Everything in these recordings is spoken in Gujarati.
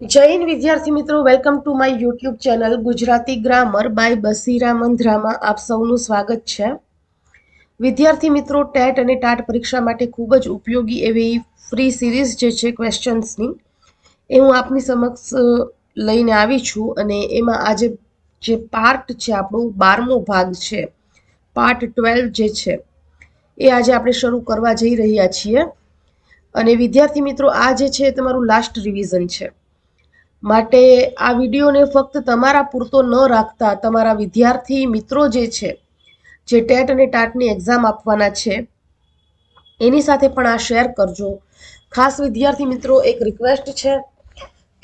હિન્દ વિદ્યાર્થી મિત્રો welcome to my YouTube channel Gujarati grammar by Basira મંધરામાં આપ સૌનું સ્વાગત છે. વિદ્યાર્થી મિત્રો, ટેટ અને ટાટ પરીક્ષા માટે ખૂબ જ ઉપયોગી એવી ફ્રી સિરીઝ જે છે ક્વેશ્ચન્સની એ હું આપની સમક્ષ લઈને આવી છું અને એમાં આજે જે પાર્ટ છે, આપણું બારમો ભાગ છે પાર્ટ ટ્વેલ્વ જે છે, એ આજે આપણે શરૂ કરવા જઈ રહ્યા છીએ. અને વિદ્યાર્થી મિત્રો, આ જે છે, એ તમારું લાસ્ટ રિવિઝન છે. માટે આ વિડીયોને ફક્ત તમારા પૂરતો ન રાખતા તમારા વિદ્યાર્થી મિત્રો જે છે, જે ટેટ અને ટાટની એક્ઝામ આપવાના છે, એની સાથે પણ આ શેર કરજો. ખાસ વિદ્યાર્થી મિત્રો, એક રિક્વેસ્ટ છે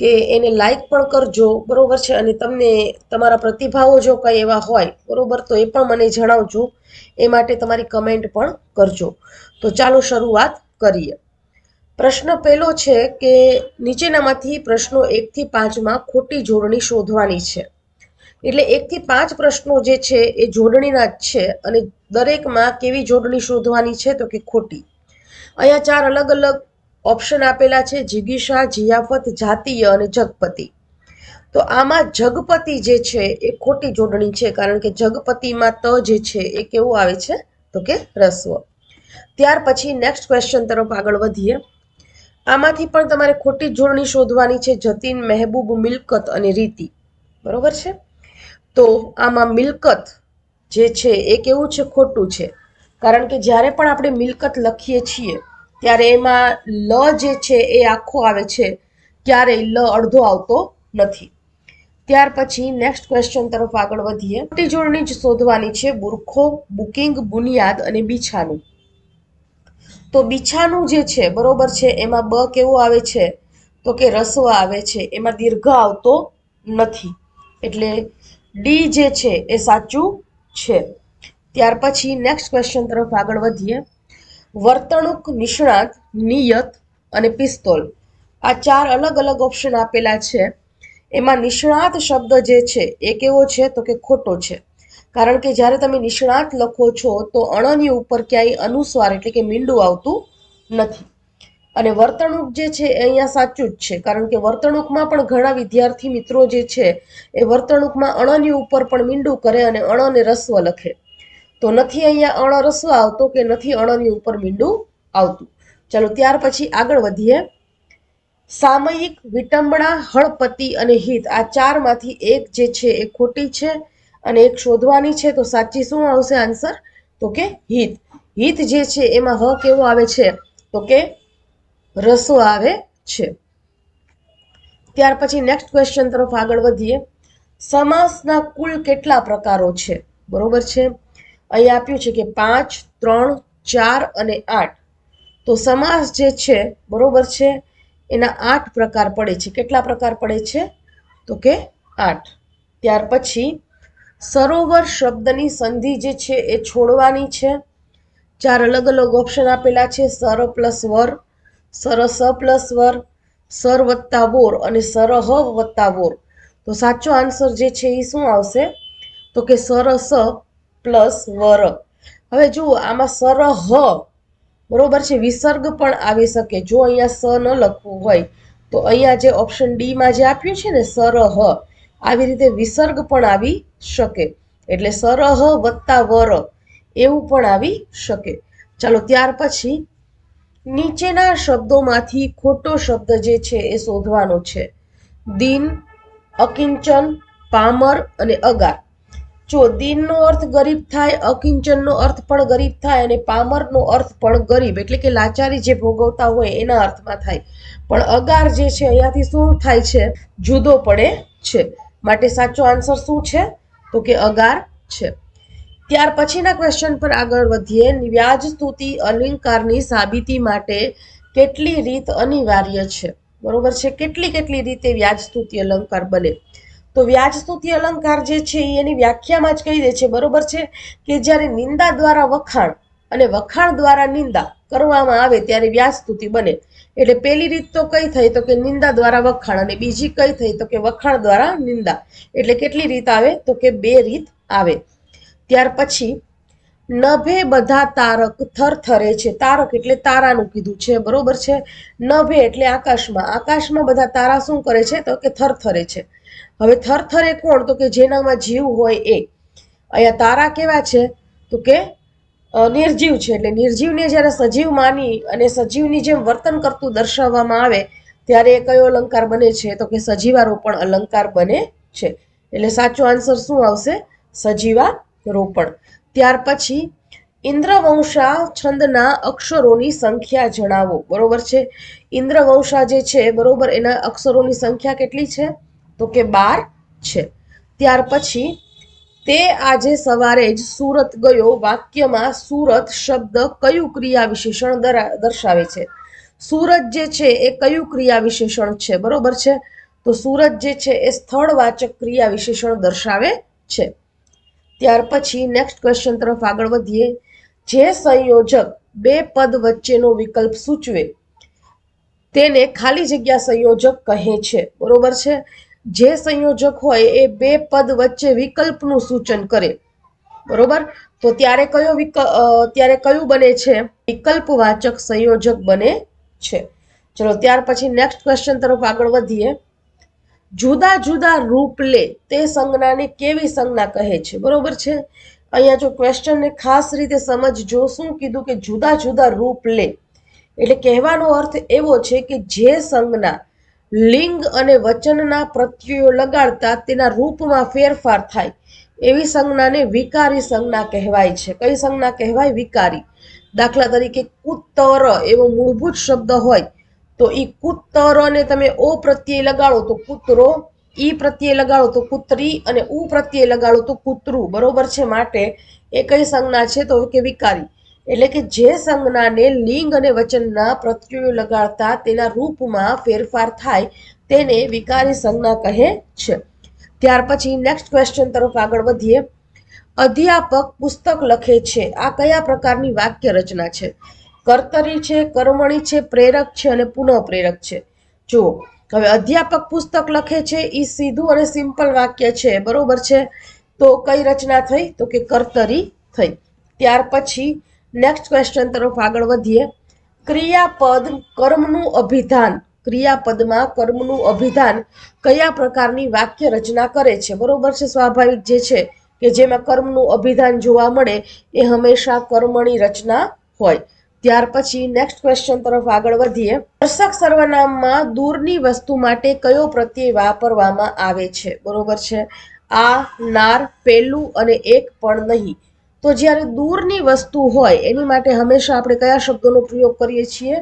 કે એને લાઈક પણ કરજો, બરોબર છે? અને તમને તમારા પ્રતિભાવો જો કંઈ એવા હોય, બરોબર? તો એ પણ મને જણાવજો. એ માટે તમારી કમેન્ટ પણ કરજો. તો ચાલો શરૂઆત કરીએ. પ્રશ્ન પહેલો છે કે નીચેનામાંથી પ્રશ્નો એકથી પાંચમાં ખોટી જોડણી શોધવાની છે. એટલે એકથી પાંચ પ્રશ્નો જે છે એ જોડણીના જ છે અને દરેકમાં કેવી જોડણી શોધવાની છે તો કે ખોટી. અહીંયા ચાર અલગ અલગ ઓપ્શન આપેલા છે જિગીષા જિયાફત, જાતીય અને જગપતિ. તો આમાં જગપતિ જે છે એ ખોટી જોડણી છે કારણ કે જગપતિમાં ત જે છે એ કેવું આવે છે તો કે રસ્વ. ત્યાર પછી નેક્સ્ટ ક્વેશ્ચન તરફ આગળ વધીએ. આમાંથી પણ તમારે ખોટી જોડણી શોધવાની છે જતીન, મહેબૂબ, મિલકત અને રીતિ. બરોબર છે? તો આમાં મિલકત જે છે એ કેવું છે? ખોટું છે. કારણ કે જ્યારે પણ આપણે મિલકત લખીએ છીએ, ત્યારે એમાં લ જે છે એ આખો આવે છે. ક્યારેય લ અડધો આવતો નથી. ત્યાર પછી નેક્સ્ટ ક્વેશ્ચન તરફ આગળ વધીએ. ખોટી જોડણી જ શોધવાની છે બુરખો, બુકિંગ, બુનિયાદ અને બીછાનું. તો બીછાનું જે છે, બરોબર છે, એમાં બ કેવું આવે છે? તો કે રસ્વ આવે છે, એમાં દીર્ઘ આવતો નથી. એટલે ડી જે છે, એ સાચું છે. ત્યાર પછી નેક્સ્ટ ક્વેશ્ચન તરફ આગળ વધીએ. વર્તણૂક, નિષ્ણાત, નિયત અને પિસ્તોલ. આ ચાર અલગ અલગ ઓપ્શન આપેલા છે. એમાં નિષ્ણાત શબ્દ જે છે, એ કેવો છે? તો કે ખોટો છે. કારણ કે જ્યારે તમે નિષ્ણાત લખો છો, તો અણની ઉપર ક્યાંય અનુસ્વાર એટલે કે મીંડું આવતું નથી. અને વર્તણૂક જે છે, એ અહીંયા સાચું જ છે. કારણ કે વર્તણૂકમાં પણ ઘણા વિદ્યાર્થી મિત્રો જે છે, એ વર્તણૂકમાં અણની ઉપર પણ મીંડું કરે અને અણને રસ્વ લખે. તો નથી અહીંયા અણ રસ્વ આવતો કે નથી અણની ઉપર મીંડું આવતું. ચાલો ત્યાર પછી આગળ વધીએ. સામયિક વિટંબણા, હળપતિ અને હિત આ ચારમાંથી એક જે છે, એ ખોટી છે. અને એક શોધવાની છે, તો સાચી શું આવશે આન્સર તો કે હિત. હિત જે છે, એમાં હ કેવો આવે છે, તો કે રસો આવે છે. ત્યાર પછી નેક્સ્ટ ક્વેશ્ચન તરફ આગળ વધીએ. સમાસના કુલ કેટલા પ્રકારો છે? બરોબર છે? અહીં આપ્યું છે કે પાંચ, ત્રણ, ચાર અને આઠ. તો સમાસ જે છે, બરોબર છે, એના આઠ પ્રકાર પડે છે. કેટલા પ્રકાર પડે છે? તો કે આઠ. ત્યાર પછી સરોવર શબ્દની સંધિ જે છે એ છોડવાની છે. ચાર અલગ અલગ ઓપ્શન આપેલા છે. સર પ્લસ વર સરસ પ્લસ વર, સર વત્તા વોર અને સરહ વત્તા વોર. તો સાચો આન્સર જે છે એ શું આવશે? તો કે સરસ પ્લસ વર. હવે જુઓ, આમાં સરહ બરોબર છે. વિસર્ગ પણ આવી શકે. જો અહીંયા સ ન લખવું હોય, તો અહીંયા જે ઓપ્શન ડીમાં જે આપ્યું છે ને સરહ આવી રીતે વિસર્ગ પણ આવી શકે. એટલે સરહ વત્તા વર એવું પણ આવી શકે. ચાલો ત્યાર પછી નીચેના શબ્દોમાંથી ખોટો શબ્દ જે છે એ શોધવાનો છે. દિન, અકિંચન, પામર અને અગાર. જો દિનનો અર્થ ગરીબ થાય, અકિંચનનો અર્થ પણ ગરીબ થાય અને પામરનો અર્થ પણ ગરીબ, એટલે કે લાચારી જે ભોગવતા હોય એના અર્થમાં થાય. પણ અગાર જે છે, અહીંયાથી શું થાય છે? જુદો પડે છે. માટે સાચો આન્સર શું છે? તો કે અગાર છે. ત્યાર પછીના ક્વેશ્ચન પર આગળ વધીએ. વ્યાજ સ્તુતિ અલંકારની સાબિતી માટે કેટલી રીત અનિવાર્ય છે? બરોબર છે? કેટલી કેટલી રીતે વ્યાજ સ્તુતિ અલંકાર બને? તો વ્યાજ સ્તુતિ અલંકાર જે છે એ એની વ્યાખ્યામાં જ કહી દે છે. બરોબર છે? કે જ્યારે નિંદા દ્વારા વખાણ અને વખાણ દ્વારા નિંદા કરવામાં આવે ત્યારે વ્યાજ સ્તુતિ બને. એટલે પહેલી રીત તો કઈ થઈ તો કે નિંદા દ્વારા વખાણ અને બીજી કઈ થઈ તો કે વખાણ દ્વારા નિંદા. એટલે કેટલી રીત આવે તો કે બે રીત આવે. ત્યાર પછી, નભે બધા તારક થરથરે છે. તારક એટલે તારાનું કીધું છે. બરોબર છે? નભે એટલે આકાશમાં. આકાશમાં બધા તારા શું કરે છે? તો કે થરથરે છે. હવે થરથરે કોણ? તો કે જેનામાં જીવ હોય એ. અહીંયા તારા કેવા છે? તો કે નિર્જીવ છે. એટલે નિર્જીવને જ્યારે સજીવ માની અને સજીવની જેમ વર્તન કરતું દર્શાવવામાં આવે, ત્યારે એ કયો અલંકાર બને છે? તો કે સજીવારોપણ અલંકાર બને છે. એટલે સાચો આન્સર શું આવશે? સજીવા રોપણ ત્યાર પછી, ઇન્દ્રવંશા છંદના અક્ષરોની સંખ્યા જણાવો. બરોબર છે? ઇન્દ્રવંશા જે છે, બરોબર, એના અક્ષરોની સંખ્યા કેટલી છે? તો કે બાર છે. ત્યાર પછી તે આજે સવારે જ સુરત ગયો. વાક્યમાં સુરત શબ્દ કયું ક્રિયા વિશેષણ દર્શાવે છે? સુરત જે છે એ કયું ક્રિયા વિશેષણ છે? બરોબર છે? તો સુરત જે છે એ સ્થળવાચક ક્રિયા વિશેષણ દર્શાવે છે. ત્યાર પછી નેક્સ્ટ ક્વેશ્ચન તરફ આગળ વધીએ. જે સંયોજક બે પદ વચ્ચેનો વિકલ્પ સૂચવે, તેને ખાલી જગ્યા સંયોજક કહે છે. બરોબર છે? જે સંયોજક હોય એ બે પદ વચ્ચે વિકલ્પનું સૂચન કરે. બરોબર? તો ત્યારે કયો વિકલ્પ ત્યારે કયું બને છે? વિકલ્પવાચક સંયોજક બને છે. ચલો, ત્યાર પછી નેક્સ્ટ ક્વેશ્ચન તરફ આગળ વધીએ. જુદા જુદા રૂપ લે તે સંજ્ઞાને કેવી સંજ્ઞા કહે છે? બરોબર છે? અહીંયા જો ક્વેશ્ચનને ખાસ રીતે સમજજો શું કીધું કે જુદા જુદા રૂપ લે? એટલે કહેવાનો અર્થ એવો છે કે જે સંજ્ઞા લિંગ અને વચનના પ્રત્યયો લગાડતા તેના રૂપમાં ફેરફાર થાય. એવી સંજ્ઞાને વિકારી સંજ્ઞા કહેવાય છે. કઈ સંજ્ઞા કહેવાય? વિકારી. દાખલા તરીકે કુત્તર એવો મૂળભૂત શબ્દ હોય, તો ઈ કુત્તરને તમે ઓ પ્રત્યય લગાડો તો કૂતરો, ઈ પ્રત્યય લગાડો તો કૂતરી અને ઉ પ્રત્યય લગાડો તો કૂતરું. બરોબર છે? માટે એ કઈ સંજ્ઞા છે તો કે વિકારી. એટલે કે જે સંજ્ઞાને લિંગ અને વચનના પ્રત્યયો લગાડતા તેના રૂપમાં ફેરફાર થાય તેને વિકારી સંજ્ઞા કહે છે. ત્યાર પછી નેક્સ્ટ ક્વેશ્ચન તરફ આગળ વધીએ. અધ્યાપક પુસ્તક લખે છે. આ કયા પ્રકારની વાક્ય રચના છે? કર્તરી છે, કર્મણી છે, પ્રેરક છે અને પુનઃ પ્રેરક છે. જુઓ, હવે અધ્યાપક પુસ્તક લખે છે એ સીધું અને સિમ્પલ વાક્ય છે. બરોબર છે? તો કઈ રચના થઈ? તો કે કર્તરી થઈ. ત્યાર પછી નેક્સ્ટ ક્વેશ્ચન તરફ આગળ વધીએ. ક્રિયાપદ કર્મનું અભિધાન. ક્રિયાપદમાં કર્મનું અભિધાન કયા પ્રકારની વાક્ય રચના કરે છે? બરોબર છે, સ્વાભાવિક જે છે કે જેમાં કર્મનું અભિધાન જોવા મળે એ હંમેશા કર્મની રચના હોય. ત્યાર પછી નેક્સ્ટ ક્વેશ્ચન તરફ આગળ વધીએ. દર્શક સર્વનામમાં દૂરની વસ્તુ માટે કયો પ્રત્યય વાપરવામાં આવે છે? બરોબર છે. આ, નાર પેલું અને એક પણ નહીં. તો જ્યારે દૂરની વસ્તુ હોય, એની માટે હંમેશા આપણે કયા શબ્દોનો પ્રયોગ કરીએ છીએ?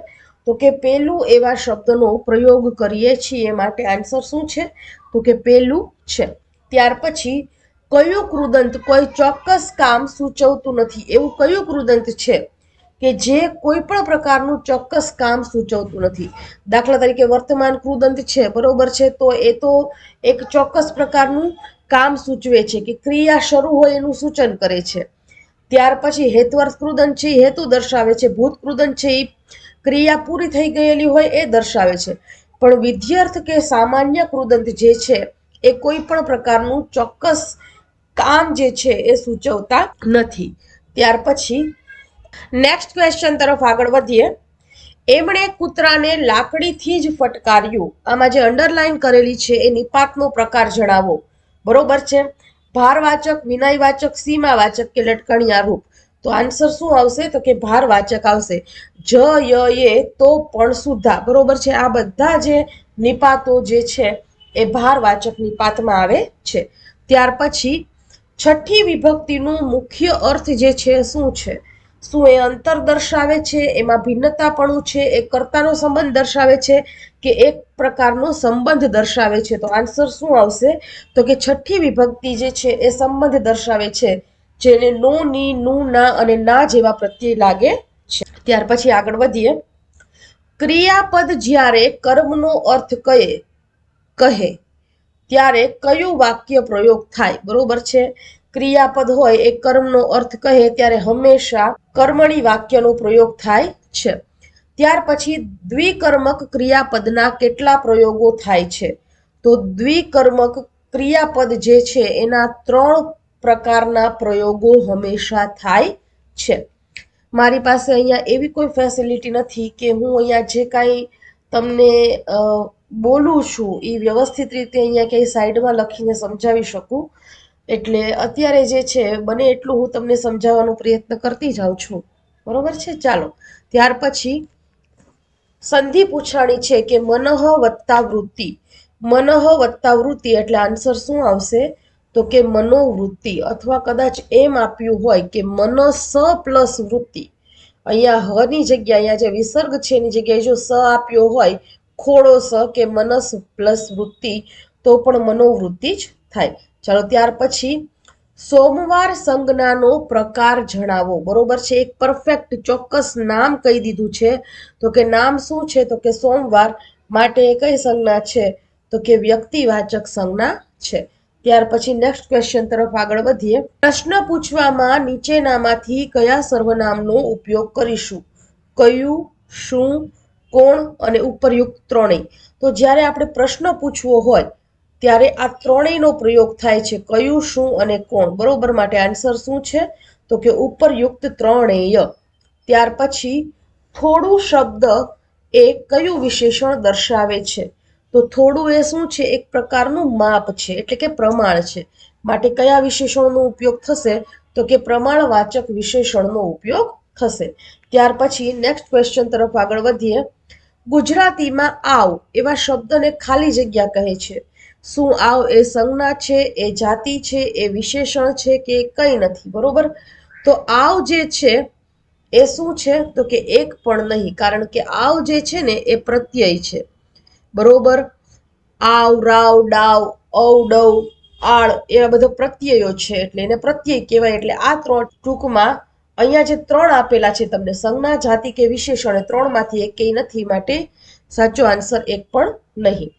તો કે પેલું એવા શબ્દનો પ્રયોગ કરીએ છીએ માટે આન્સર શું છે? તો કે પેલું છે. ત્યાર પછી, કયું કૃદંત કોઈ ચોક્કસ કામ સૂચવતું નથી? એવું કયું કૃદંત છે કે જે કોઈ પણ પ્રકારનું ચોક્કસ કામ સૂચવતું નથી? દાખલા તરીકે વર્તમાન કૃદંત છે, બરોબર છે? તો એ તો એક ચોક્કસ પ્રકારનું કામ સૂચવે છે કે ક્રિયા શરૂ હોય એનું સૂચન કરે છે. ત્યાર પછી હેતવર્થ કૃદન છે એ હેતુ દર્શાવે છે ભૂત કૃદન છે એ ક્રિયા પૂરી થઈ ગયેલી હોય એ દર્શાવે છે. પણ વિદ્યાર્થ કે સામાન્ય કૃદંત જે છે, એ કોઈ પણ પ્રકારનું ચોક્કસ કામ જે છે, એ સૂચવતા નથી. ત્યાર પછી નેક્સ્ટ ક્વેશ્ચન તરફ આગળ વધીએ. એમણે કૂતરાને લાકડીથી જ ફટકાર્યું. આમાં જે અંડરલાઈન કરેલી છે, એ નિપાતનો પ્રકાર જણાવો. બરોબર છે? ભારવાચક, વિનયવાચક, સીમાવાચક કે લટકણિયા રૂપ? તો આન્સર શું આવશે? તો કે ભારવાચક આવશે. જ, ય, એ, તો, પણ, સુધા. બરોબર છે? આ બધા જે નિપાતો જે છે, એ ભારવાચક નિપાતમાં આવે છે. ત્યાર પછી છઠ્ઠી વિભક્તિનું મુખ્ય અર્થ જે છે, શું છે? શું એ અંતર દર્શાવે છે, એમાં ભિન્નતાપણું છે, એ કર્તાનો સંબંધ દર્શાવે છે કે એક પ્રકારનો સંબંધ દર્શાવે છે? તો આન્સર શું આવશે? તો કે છઠ્ઠી વિભક્તિ જે છે એ સંબંધ દર્શાવે છે, જેને નો, ની, નું, ના અને ના જેવા પ્રત્યય લાગે છે. ત્યાર પછી આગળ વધીએ. ક્રિયાપદ જ્યારે કર્મનો અર્થ કહે કહે, ત્યારે કયું વાક્ય પ્રયોગ થાય? બરોબર છે? ક્રિયાપદ હોય એ કર્મનો અર્થ કહે ત્યારે હંમેશા કર્મણી વાક્યનો પ્રયોગ થાય છે. ત્યાર પછી દ્વિકર્મક ક્રિયાપદના કેટલા પ્રયોગો થાય છે? તો દ્વિકર્મક ક્રિયાપદ જે છે એના ત્રણ પ્રકારના પ્રયોગો હંમેશા થાય છે. મારી પાસે અહીંયા એવી કોઈ ફેસિલિટી નથી કે હું અહીંયા જે કાંઈ તમને બોલું છું એ વ્યવસ્થિત રીતે અહીંયા ક્યાંય સાઈડમાં લખીને સમજાવી શકું. એટલે અત્યારે જે છે, બને એટલું હું તમને સમજાવવાનો પ્રયત્ન કરતી જાઉં છું. બરોબર છે? ચાલો. ત્યાર પછી સંધિ પૂછાણી છે કે મનઃ વત્તા વૃત્તિ. મનઃ વત્તા વૃત્તિ એટલે આન્સર શું આવશે? તો કે મનોવૃત્તિ અથવા કદાચ એમ આપ્યું હોય કે મનસ પ્લસ વૃત્તિ. અહીંયા હ ની જગ્યાએ અહીંયા જે વિસર્ગ છે એની જગ્યાએ જો સ આપ્યો હોય, ખોડો સ કે મનસ પ્લસ વૃત્તિ, તો પણ મનોવૃત્તિ જ થાય. ચાલો ત્યાર પછી સોમવાર સંજ્ઞાનો પ્રકાર જણાવો. બરોબર છે? એક પરફેક્ટ ચોક્કસ નામ કહી દીધું છે. તો કે નામ શું છે? તો કે સોમવાર માટે કઈ સંજ્ઞા છે? તો કે વ્યક્તિવાચક સંજ્ઞા છે. ત્યાર પછી નેક્સ્ટ ક્વેશ્ચન તરફ આગળ વધીએ. પ્રશ્ન પૂછવામાં નીચેનામાંથી કયા સર્વનામનો ઉપયોગ કરીશું? કયું, શું, કોણ અને ઉપરયુક્ત ત્રણેય. તો જ્યારે આપણે પ્રશ્ન પૂછવો હોય ત્યારે આ ત્રણેયનો પ્રયોગ થાય છે, કયું, શું અને કોણ? બરોબર માટે આન્સર શું છે? તો કે ઉપરયુક્ત ત્રણેય. ત્યાર પછી થોડું શબ્દ એ કયું વિશેષણ દર્શાવે છે? તો થોડું એ શું છે? એક પ્રકારનું માપ છે, એટલે કે પ્રમાણ છે. માટે કયા વિશેષણનો ઉપયોગ થશે? તો કે પ્રમાણવાચક વિશેષણનો ઉપયોગ થશે. ત્યાર પછી નેક્સ્ટ ક્વેશ્ચન તરફ આગળ વધીએ. ગુજરાતીમાં આવ એવા શબ્દને ખાલી જગ્યા કહે છે. શું આવ એ સંજ્ઞા છે, એ જાતિ છે, એ વિશેષણ છે કે કંઈ નથી, બરોબર? તો આવ જે છે, એ શું છે? તો કે એક પણ નહીં, કારણ કે આવ જે છે ને, એ પ્રત્યય છે. બરોબર? આવ, રાવ, ડાવ, ઔ, ડવ, આળ, એવા બધા પ્રત્યયો છે, એટલે એને પ્રત્યય કહેવાય, એટલે આ ત્રણ ટૂંકમાં અહીંયા જે ત્રણ આપેલા છે, તમને સંજ્ઞા, જાતિ કે વિશેષણ ત્રણમાંથી એકેય નથી માટે સાચો આન્સર એક પણ નહીં.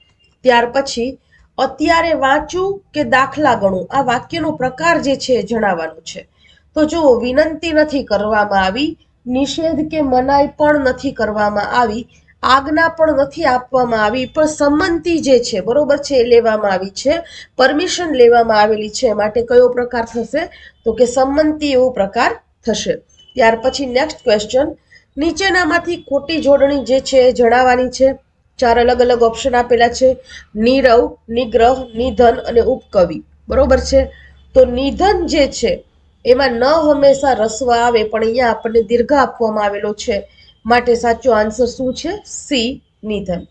ત્યાર પછી અત્યારે વાંચું કે દાખલા ગણું? આ વાક્યનો પ્રકાર જે છે જણાવવાનું છે. તો જુઓ વિનંતી નથી કરવામાં આવી, નિષેધ કે મનાઈ પણ નથી કરવામાં આવી, આજ્ઞા પણ નથી આપવામાં આવી, પણ સંમતિ જે છે, બરોબર છે, એ લેવામાં આવી છે, પરમિશન લેવામાં આવેલી છે માટે કયો પ્રકાર થશે? તો કે સંમતિ એવો પ્રકાર થશે. ત્યાર પછી નેક્સ્ટ ક્વેશ્ચન, નીચેનામાંથી ખોટી જોડણી જે છે એ જણાવવાની છે. ચાર અલગ અલગ ઓપ્શન આપેલા છે. નિરવ, નિગ્રહ, નિધન અને ઉપકવિ. બરોબર છે? તો નિધન જે છે, એમાં ન હંમેશા રસ્વ આવે, પણ અહીંયા આપણને દીર્ઘ આપવામાં આવેલો છે. માટે સાચો આન્સર શું છે? સી, નિધન.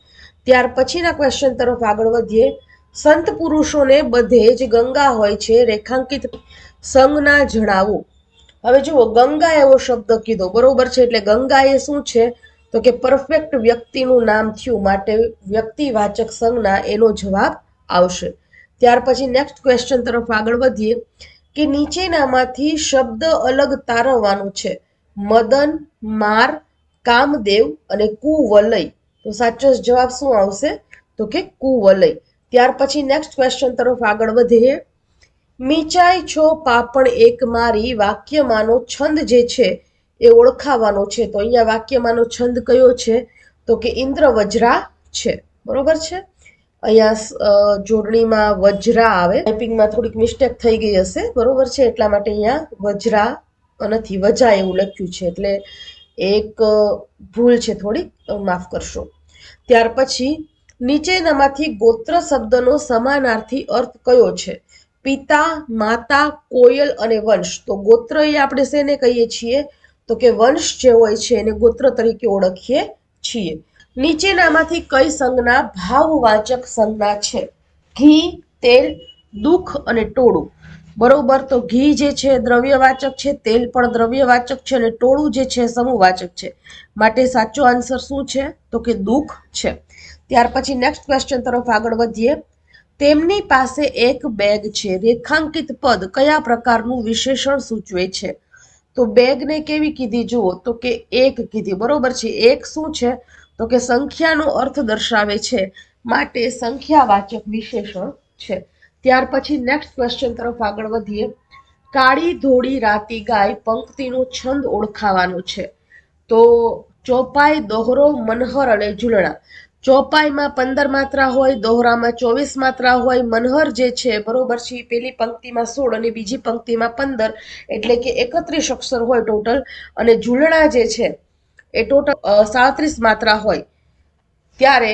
ત્યાર પછીના ક્વેશ્ચન તરફ આગળ વધીએ. સંત પુરુષોને બધે જ ગંગા હોય છે, રેખાંકિત સંજ્ઞા જણાવો. હવે જુઓ, ગંગા એવો શબ્દ કીધો. બરોબર છે? એટલે ગંગા એ શું છે? તો કે પરફેક્ટ વ્યક્તિનું નામ થયું માટે વ્યક્તિવાચક સંજ્ઞા એનો જવાબ આવશે. ત્યાર પછી નેક્સ્ટ ક્વેશ્ચન તરફ આગળ વધીએ કે નીચેનામાંથી શબ્દ અલગ તારવવાનું છે. મદન, માર, કામદેવ અને કુવલય. તો સાચો જવાબ શું આવશે? તો કે કુવલય. ત્યાર પછી નેક્સ્ટ ક્વેશ્ચન તરફ આગળ વધીએ. મીચાઈ છો પાપણ એક મારી વાક્યમાંનો છંદ જે છે એ ઓળખાવાનો છે. તો અહીંયા વાક્યમાંનો છંદ કયો છે? તો કે ઇન્દ્ર વજ્રા છે. બરોબર છે? અહીંયા જોડણીમાં વજ્રા આવે. ટાઈપિંગમાં થોડીક મિસ્ટેક થઈ ગઈ હશે. બરોબર છે? એટલા માટે અહીંયા વજ્રા નથી વજા એવું લખ્યું છે. એટલે એક ભૂલ છે થોડીક. માફ કરશો. ત્યાર પછી નીચેનામાંથી ગોત્ર શબ્દનો સમાનાર્થી અર્થ કયો છે? પિતા, માતા, કોયલ અને વંશ. તો ગોત્ર એ આપણે શેને કહીએ છીએ? તો કે વંશ જે હોય છે એને ગોત્ર તરીકે ઓળખીએ છીએ. નીચેનામાંથી કઈ સંજ્ઞા ભાવવાચક સંજ્ઞા છે? ઘી, તેલ, દુઃખ અને ટોળું. બરોબર, તો ઘી જે છે દ્રવ્યવાચક છે, તેલ પણ દ્રવ્યવાચક છે અને ટોળું જે છે સમૂહવાચક છે. માટે સાચો આન્સર શું છે? તો કે દુઃખ છે. ત્યાર પછી નેક્સ્ટ ક્વેશ્ચન તરફ આગળ વધીએ. તેમની પાસે એક બેગ છે. રેખાંકિત પદ કયા પ્રકારનું વિશેષણ સૂચવે છે? તો બેગને કેવી કીધી? જુઓ, તો કે એક કીધી. બરોબર છે? એક શું છે? તો કે સંખ્યાનો અર્થ દર્શાવે છે. માટે સંખ્યાવાચક વિશેષણ છે. ત્યાર પછી નેક્સ્ટ ક્વેશ્ચન તરફ આગળ વધીએ. કાળી ધોળી રાતી ગાય પંક્તિનો છંદ ઓળખાવાનો છે. તો ચોપાઈ, દોહરો, મનહર અને ઝૂલણા. ચોપાઈમાં પંદર માત્રા હોય, દોહરામાં ચોવીસ માત્રા હોય, મનહર જે છે, બરોબર છે પહેલી પંક્તિમાં સોળ અને બીજી પંક્તિમાં પંદર, એટલે કે એકત્રીસ અક્ષર હોય ટોટલ, અને ઝૂલણા જે છે, એ ટોટલ સાડત્રીસ માત્રા હોય. ત્યારે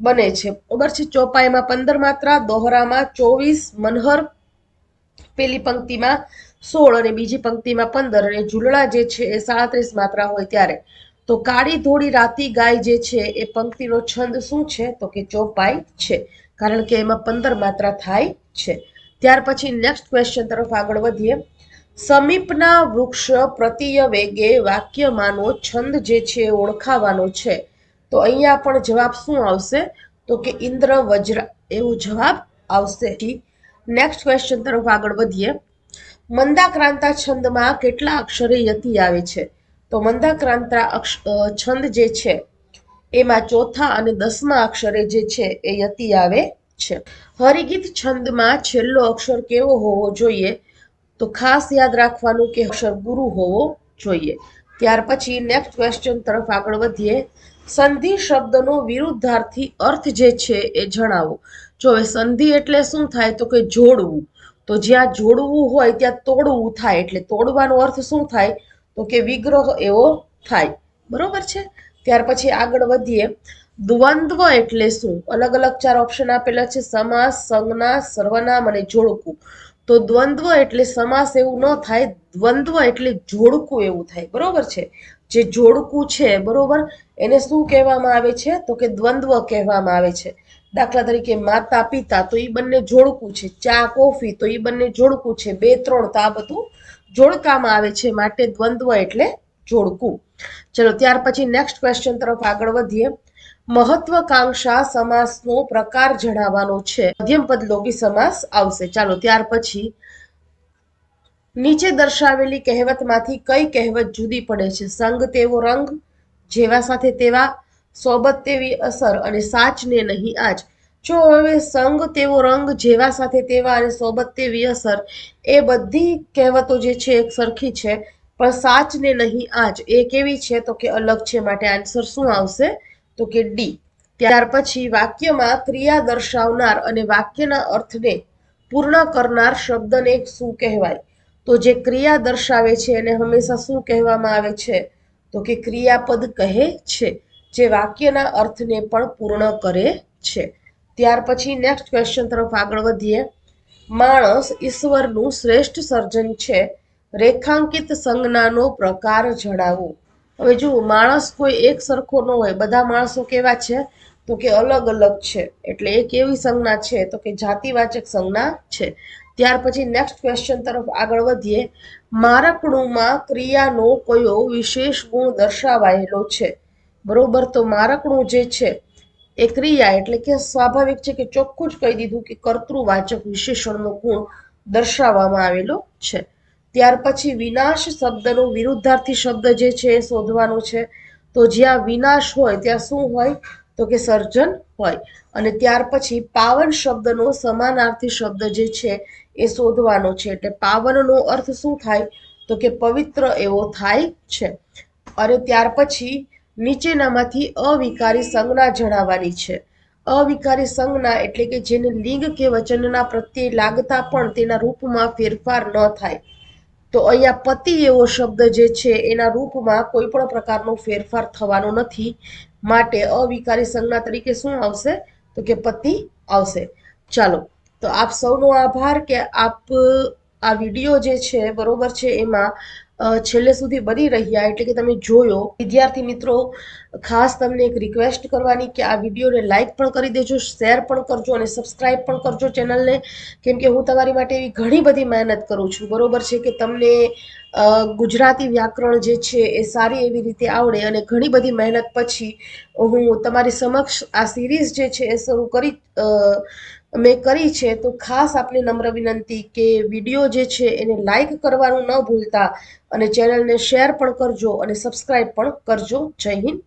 બને છે. બરોબર છે? ચોપાઈમાં પંદર માત્રા, દોહરામાં ચોવીસ, મનહર પેલી પંક્તિમાં સોળ અને બીજી પંક્તિમાં પંદર, અને ઝૂલણા જે છે, એ સાડત્રીસ માત્રા હોય ત્યારે. તો કાળી ધોળી રાતી ગાય જે છે, એ પંક્તિનો છંદ શું છે? તો કે ચોપાઈ છે. કારણ કે એમાં પંદર માત્રા થાય છે. ત્યાર પછી નેક્સ્ટ ક્વેશ્ચન તરફ આગળ વધીએ. સમીપના વૃક્ષ પ્રતિય વેગે વાક્યમાંનો છંદ જે છે, એ ઓળખાવાનો છે. તો અહીંયા પણ જવાબ શું આવશે? તો કે ઇન્દ્ર વજ્ર, એવો જવાબ આવશે. નેક્સ્ટ ક્વેશ્ચન તરફ આગળ વધીએ. મંદાક્રાંતા છંદમાં કેટલા અક્ષરે યતિ આવે છે? તો મંદાક્રાંતા અક્ષ છંદ જે છે, એમાં ચોથા અને દસમા અક્ષરે જે છે એ યતિ આવે છે. હરિગીત છંદમાં છેલ્લો અક્ષર કેવો હોવો જોઈએ? તો ખાસ યાદ રાખવાનું કે અક્ષર ગુરુ હોવો જોઈએ. ત્યાર પછી નેક્સ્ટ ક્વેશ્ચન તરફ આગળ વધીએ. સંધિ શબ્દનો વિરુદ્ધાર્થી અર્થ જે છે એ જણાવો. જો હવે સંધિ એટલે શું થાય? તો કે જોડવું. તો જ્યાં જોડવું હોય ત્યાં તોડવું થાય. એટલે તોડવાનો અર્થ શું થાય? તો કે વિગ્રહ એવો થાય. બરોબર છે? ત્યાર પછી આગળ વધીએ. દ્વંદ્વ એટલે શું? અલગ અલગ ચાર ઓપ્શન આપેલા છે. સમાસ, સંજ્ઞા, સર્વનામ અને જોડકું. તો દ્વંદ્વ એટલે સમાસ એવું ન થાય, દ્વંદ્વ એટલે જોડકું એવું થાય. બરોબર છે? જે જોડકું છે, બરોબર? એને શું કહેવામાં આવે છે? તો કે દ્વંદ્વ કહેવામાં આવે છે. દાખલા તરીકે માતા, પિતા, તો એ બંને જોડકું છે. ચા, કોફી, તો એ બંને જોડકું છે. બે, ત્રણ, તો આ બધું જોડકામાં આવે છે માટે દ્વંદ્વ એટલે જોડકું. ચલો, ત્યાર પછી નેક્સ્ટ ક્વેશ્ચન તરફ આગળ વધીએ. મહત્વકાંક્ષા સમાસનો પ્રકાર જણાવવાનો છે. મધ્યમપદ લોભી સમાસ આવશે. ચાલો, ત્યાર પછી નીચે દર્શાવેલી કહેવતમાંથી કઈ કહેવત જુદી પડે છે? સંગ તેવો રંગ, જેવા સાથે તેવા, સોબત તેવી અસર અને સાચને નહીં આજ. જો હવે સંગ તેવો રંગ જેવા સાથે તેવા અને સોબત તેવી અસર, એ બધી કહેવતો જે છે એક સરખી છે, પણ સાચને નહીં આજ. એ કેવી છે તો કે અલગ છે માટે આન્સર શું આવશે? તો કે ડી ત્યાર પછી વાક્યમાં ક્રિયા દર્શાવનાર અને વાક્યના અર્થને પૂર્ણ કરનાર શબ્દને શું કહેવાય? તો જે ક્રિયા દર્શાવે છે એને હંમેશા શું કહેવામાં આવે છે? તો કે ક્રિયાપદ કહે છે, જે વાક્યના અર્થને પણ પૂર્ણ કરે છે. ત્યાર પછી નેક્સ્ટ ક્વેશ્ચન તરફ આગળ વધીએ. માણસ ઈશ્વરનું શ્રેષ્ઠ સર્જન છે. રેખાંકિત સંજ્ઞાનો પ્રકાર જણાવો. હવે જુઓ, માણસ કોઈ એક સરખો ન હોય. બધા માણસો કેવા છે? તો કે અલગ અલગ છે. એટલે એ કેવી સંજ્ઞા છે, તો કે જાતિવાચક સંજ્ઞા છે. ત્યાર પછી નેક્સ્ટ ક્વેશ્ચન તરફ આગળ વધીએ. મારકણુંમાં ક્રિયાનો કયો વિશેષ ગુણ દર્શાવાયેલો છે? બરોબર, તો મારકણું જે છે એ ક્રિયા એટલે કે સ્વાભાવિક છે કે ચોખ્ખું જ કહી દીધું કે કર્તૃવાચક વિશેષણનો ગુણ દર્શાવવામાં આવેલો છે. ત્યાર પછી વિનાશ શબ્દનો વિરુદ્ધાર્થી શબ્દ જે છે એ શોધવાનો છે. તો જ્યાં વિનાશ હોય ત્યાં શું હોય? તો કે સર્જન હોય. અને ત્યાર પછી પાવન શબ્દનો સમાનાર્થી શબ્દ જે છે એ શોધવાનો છે. એટલે પાવનનો અર્થ શું થાય? તો કે પવિત્ર એવો થાય છે. અને ત્યાર પછી નીચેનામાંથી અવિકારી સંજ્ઞા જણાવવાની છે. અવિકારી સંજ્ઞા એટલે કે જેને લિંગ કે વચનના પ્રત્યે લાગતા પણ તેના રૂપમાં ફેરફાર ન થાય. તો અહીંયા પતિ એવો શબ્દ જે છે, એના રૂપમાં કોઈ પણ પ્રકારનો ફેરફાર થવાનો નથી. માટે અવિકારી સંજ્ઞા તરીકે શું આવશે? તો કે પતિ આવશે. ચાલો, તો આપ સૌનો આભાર કે આપ આ વીડિયો જે છે, બરોબર છે, એમાં છેલ્લે સુધી બની રહ્યા એટલે કે તમે જોયો. વિદ્યાર્થી મિત્રો, ખાસ તમને એક રિક્વેસ્ટ કરવાની કે આ વિડીયોને લાઈક પણ કરી દેજો શેર પણ કરજો અને સબસ્ક્રાઈબ પણ કરજો ચેનલને. કેમ કે હું તમારી માટે એવી ઘણી બધી મહેનત કરું છું. બરોબર છે કે તમને ગુજરાતી વ્યાકરણ જે છે એ સારી એવી રીતે આવડે અને ઘણી બધી મહેનત પછી હું તમારી સમક્ષ આ સિરીઝ જે છે એ શરૂ કરી મેં કરી છે, તો ખાસ આપને નમ્ર વિનંતી કે વીડિયો જે છે એને લાઈક કરવાનું ન ભૂલતા અને ચેનલને શેર પણ કરજો અને સબસ્ક્રાઈબ પણ કરજો. જય હિન્દ.